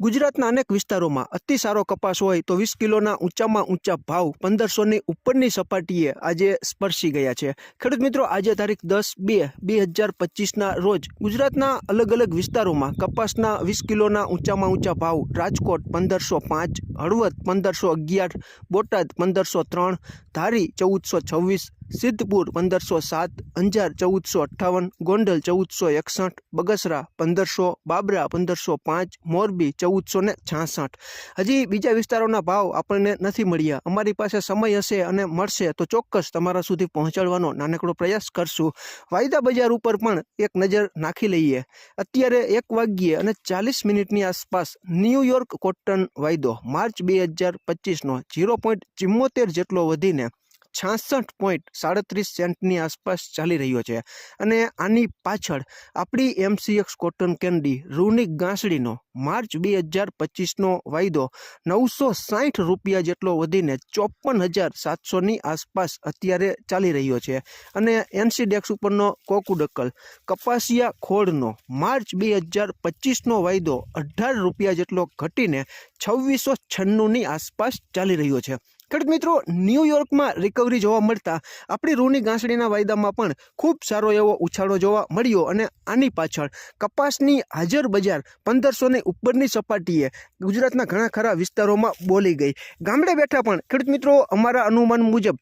ગુજરાતના અનેક વિસ્તારોમાં અતિ સારો કપાસ હોય તો વીસ કિલોના ઊંચામાં ઊંચા ભાવ પંદરસોની ઉપરની સપાટીએ આજે સ્પર્શી ગયા છે. ખેડૂત મિત્રો, આજે તારીખ દસ બે બે હજાર પચીસના રોજ ગુજરાતના અલગ અલગ વિસ્તારોમાં કપાસના વીસ કિલોના ઊંચામાં ઊંચા ભાવ રાજકોટ પંદરસો પાંચ, હળવદ પંદરસો અગિયાર, બોટાદ પંદરસો ત્રણ, ધારી ચૌદસો છવ્વીસ સિદ્ધપુર પંદરસો સાત, અંજાર ચૌદસો અઠ્ઠાવન, ગોંડલ ચૌદસો એકસઠ, બગસરા પંદરસો, બાબરા પંદરસો પાંચ, મોરબી ચૌદસો ને છાસઠ. હજી બીજા વિસ્તારોના ભાવ આપણને નથી મળ્યા. અમારી પાસે સમય હશે અને મળશે તો ચોક્કસ તમારા સુધી પહોંચાડવાનો નાનકડો પ્રયાસ કરશું. વાયદા બજાર ઉપર પણ એક નજર નાખી લઈએ. અત્યારે એક વાગ્યે અને ચાલીસ મિનિટની આસપાસ ન્યૂયોર્ક કોટન વાયદો, માર્ચ બે હજાર પચીસનો, ઝીરો પોઈન્ટ ચિમ્મોતેર જેટલો વધીને છાસઠ પોઈન્ટ સાડત્રીસ સેન્ટની આસપાસ ચાલી રહ્યો છે. અને આની પાછળ આપણી એમસીએક્સ કોટન કેન્ડી રૂની ગાંસડીનો માર્ચ બે હજાર પચીસનો વાયદો નવસો સાઠ રૂપિયા જેટલો વધીને ચોપન હજાર સાતસોની આસપાસ અત્યારે ચાલી રહ્યો છે. અને એનસીડેક્સ ઉપરનો કોકુડક્કલ કપાસિયા ખોળનો માર્ચ બે હજાર પચીસનો વાયદો અઢાર રૂપિયા જેટલો ઘટીને છવ્વીસો છન્નુંની આસપાસ ચાલી રહ્યો છે. ખેડૂત મિત્રો ન્યૂયોર્કમાં રિકવરી જોવા મળતા આપણી રૂની ગાંસડીના વાયદામાં પણ ખૂબ સારો એવો ઉછાળો જોવા મળ્યો અને આની પાછળ કપાસની હાજર બજાર પંદરસો ને ઉપરની સપાટીએ ગુજરાતના ઘણા ખરા વિસ્તારોમાં બોલી ગઈ. ગામડે બેઠા પણ ખેડૂત મિત્રો, અમારા અનુમાન મુજબ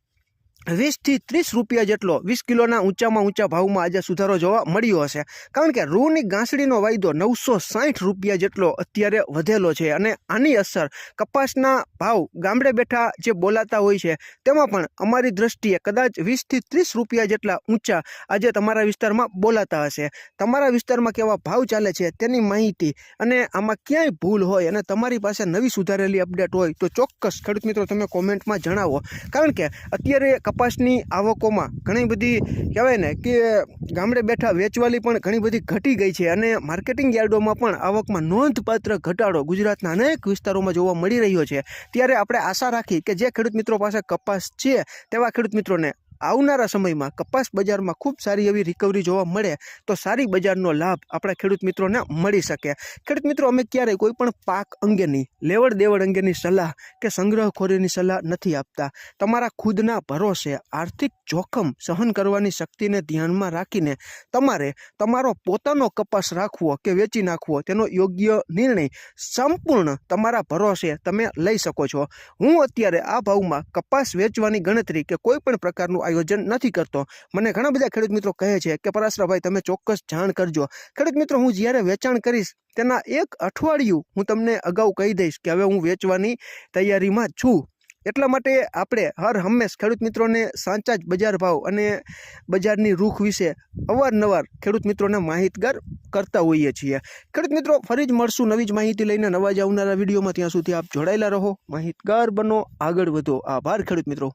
વીસથી ત્રીસ રૂપિયા જેટલો વીસ કિલોના ઊંચામાં ઊંચા ભાવમાં આજે સુધારો જોવા મળ્યો હશે. કારણ કે રૂની ગાંસડીનો વાયદો નવસો સાઠ રૂપિયા જેટલો અત્યારે વધેલો છે અને આની અસર કપાસના ભાવ ગામડે બેઠા જે બોલાતા હોય છે, તેમાં પણ અમારી દ્રષ્ટિએ કદાચ વીસથી ત્રીસ રૂપિયા જેટલા ઊંચા આજે તમારા વિસ્તારમાં બોલાતા હશે. તમારા વિસ્તારમાં કેવા ભાવ ચાલે છે તેની માહિતી અને આમાં ક્યાંય ભૂલ હોય અને તમારી પાસે નવી સુધારેલી અપડેટ હોય તો ચોક્કસ ખેડૂત મિત્રો તમે કોમેન્ટમાં જણાવો. કારણ કે અત્યારે કપાસની આવકોમાં ઘણી બધી, કહેવાય ને કે ગામડે બેઠા વેચવાલી પણ ઘણી બધી ઘટી ગઈ છે અને માર્કેટિંગ યાર્ડોમાં પણ આવકમાં નોંધપાત્ર ઘટાડો ગુજરાતના અનેક વિસ્તારોમાં જોવા મળી રહ્યો છે. ત્યારે આપણે આશા રાખી કે જે ખેડૂત મિત્રો પાસે કપાસ છે, તેવા ખેડૂત મિત્રોને આવનારા સમયમાં કપાસ બજારમાં ખૂબ સારી એવી રિકવરી જોવા મળે, તો સારી બજારનો લાભ આપણા ખેડૂત મિત્રોને મળી શકે. ખેડૂત મિત્રો, અમે ક્યારેય કોઈ પણ પાક અંગેની લેવડ દેવડ અંગેની સલાહ કે સંગ્રહખોરીની સલાહ નથી આપતા. તમારા ખુદના ભરોસે આર્થિક જોખમ સહન કરવાની શક્તિને ધ્યાનમાં રાખીને તમારે તમારો પોતાનો કપાસ રાખવો કે વેચી નાખવો, તેનો યોગ્ય નિર્ણય સંપૂર્ણ તમારા ભરોસે તમે લઈ શકો છો. હું અત્યારે આ ભાવમાં કપાસ વેચવાની ગણતરી કે કોઈ પણ પ્રકારનું આયોજન નથી કરતો. મને ઘણા બધા ખેડૂત મિત્રો કહે છે કે, પરાશરાભાઈ, તમે ચોક્કસ જાણ કરજો. ખેડૂત મિત્રો, હું જ્યારે વેચાણ કરીશ, તેના એક અઠવાડિયું હું તમને અગાઉ કહી દઈશ કે હવે હું વેચવાની તૈયારીમાં છું. એટલા માટે આપણે હર હંમેશ ખેડૂત મિત્રોને સાચા જ બજાર ભાવ અને બજારની રૂખ વિશે અવારનવાર ખેડૂત મિત્રોને માહિતગાર કરતા હોઈએ છીએ. ખેડૂત મિત્રો, ફરી જ મળશું નવી જ માહિતી લઈને નવા જ આવનારા વિડીયોમાં. ત્યાં સુધી આપ જોડાયેલા રહો. માહિતગાર બનો, આગળ વધો. આભાર ખેડૂત મિત્રો.